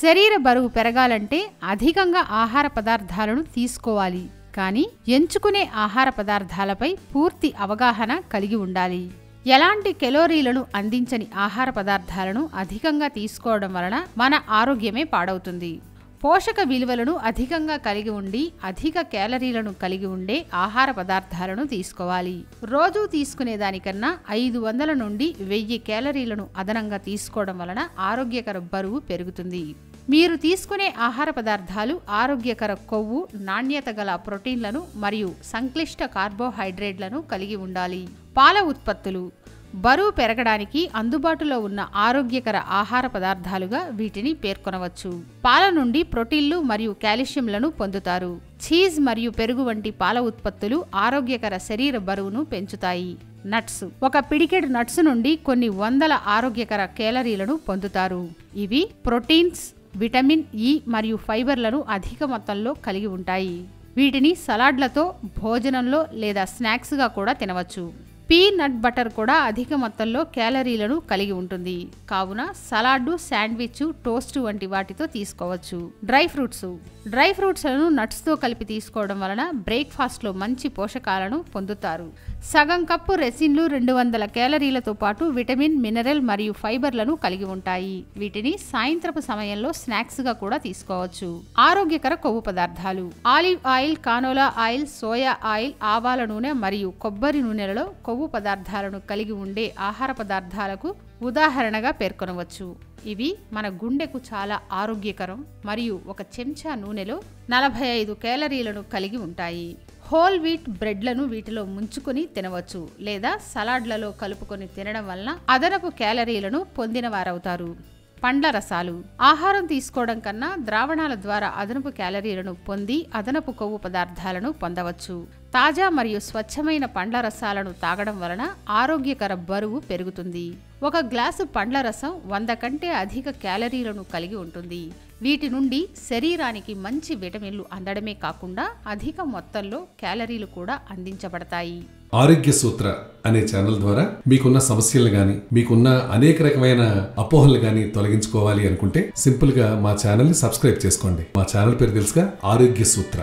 శరీర బరువు పెరగాలంటే అధికంగా ఆహార పదార్థాలను తీసుకోవాలి. కానీ ఎంచుకునే ఆహార పదార్థాలపై పూర్తి అవగాహన కలిగి ఉండాలి. ఎలాంటి కెలోరీలను అందించని ఆహార పదార్థాలను అధికంగా తీసుకోవడం వలన మన ఆరోగ్యమే పాడవుతుంది. పోషక విలువలను అధికంగా కలిగి ఉండి అధిక క్యాలరీలను కలిగి ఉండే ఆహార పదార్థాలను తీసుకోవాలి. రోజు తీసుకునే దానికన్నా ఐదు వందల నుండి వెయ్యి క్యాలరీలను అదనంగా తీసుకోవడం వలన ఆరోగ్యకర బరువు పెరుగుతుంది. మీరు తీసుకునే ఆహార పదార్థాలు ఆరోగ్యకర కొవ్వు నాణ్యత గల ప్రోటీన్లను మరియు సంక్లిష్ట కార్బోహైడ్రేట్లను కలిగి ఉండాలి. పాల ఉత్పత్తులు బరువు పెరగడానికి అందుబాటులో ఉన్న ఆరోగ్యకర ఆహార పదార్థాలుగా వీటిని పేర్కొనవచ్చు. పాల నుండి ప్రోటీన్లు మరియు కాల్షియంలను పొందుతారు. చీజ్ మరియు పెరుగు వంటి పాల ఉత్పత్తులు ఆరోగ్యకర శరీర బరువును పెంచుతాయి. నట్స్. ఒక పిడికెడు నట్స్ నుండి కొన్ని వందల ఆరోగ్యకర కేలరీలను పొందుతారు. ఇవి ప్రోటీన్స్ విటమిన్ ఇ మరియు ఫైబర్లను అధిక మొత్తంలో కలిగి ఉంటాయి. వీటిని సలాడ్లతో భోజనంలో లేదా స్నాక్స్గా కూడా తినవచ్చు. పీనట్ బటర్ కూడా అధిక మొత్తంలో క్యాలరీలను కలిగి ఉంటుంది. కావున సలాడ్డు శాండ్విచ్ టోస్ట్ వంటి వాటితో తీసుకోవచ్చు. Dry fruits. డ్రై ఫ్రూట్స్లను నట్స్తో కలిపి తీసుకోవడం వలన బ్రేక్ఫాస్ట్లో మంచి పోషకాలను పొందుతారు. సగం కప్పు రెసిన్లు రెండు వందల క్యాలరీలతో పాటు విటమిన్ మినరల్ మరియు ఫైబర్లను కలిగి ఉంటాయి. వీటిని సాయంత్రపు సమయంలో స్నాక్స్గా కూడా తీసుకోవచ్చు. ఆరోగ్యకర కొవ్వు పదార్థాలు. Olive oil canola oil soya oil ఆవాల నూనె మరియు కొబ్బరి నూనెలలో కొవ్వు కొవ్వు పదార్థాలను కలిగి ఉండే ఆహార పదార్థాలకు ఉదాహరణగా పేర్కొనవచ్చు. ఇవి మన గుండెకు చాలా ఆరోగ్యకరం మరియు ఒక చెంచా నూనెలో నలభై ఐదు కేలరీలను కలిగి ఉంటాయి. హోల్ వీట్ బ్రెడ్లను వీటిలో ముంచుకొని తినవచ్చు లేదా సలాడ్లలో కలుపుకొని తినడం వలన అదనపు క్యాలరీలను పొందిన వారవుతారు పండ్ల రసాలు. ఆహారం తీసుకోవడం కన్నా ద్రావణాల ద్వారా అదనపు క్యాలరీలను పొంది అదనపు కొవ్వు పదార్థాలను పొందవచ్చు. తాజా మరియు స్వచ్ఛమైన పండ్ల రసాలను తాగడం వలన ఆరోగ్యకర బరువు పెరుగుతుంది. ఒక గ్లాసు పండ్ల రసం వంద కంటే అధిక క్యాలరీలను కలిగి ఉంటుంది. వీటి నుండి శరీరానికి మంచి విటమిన్లు అందడమే కాకుండా అధిక మొత్తంలో క్యాలరీలు కూడా అందించబడతాయి. ఆరోగ్య సూత్ర అనే ఛానల్ ద్వారా మీకున్న సమస్యలు గాని మీకున్న అనేక రకమైన అపోహలు గాని తొలగించుకోవాలి అనుకుంటే సింపుల్గా మా ఛానల్ని సబ్స్క్రైబ్ చేసుకోండి. మా ఛానల్ పేరు తెలుసుగా ఆరోగ్య సూత్ర.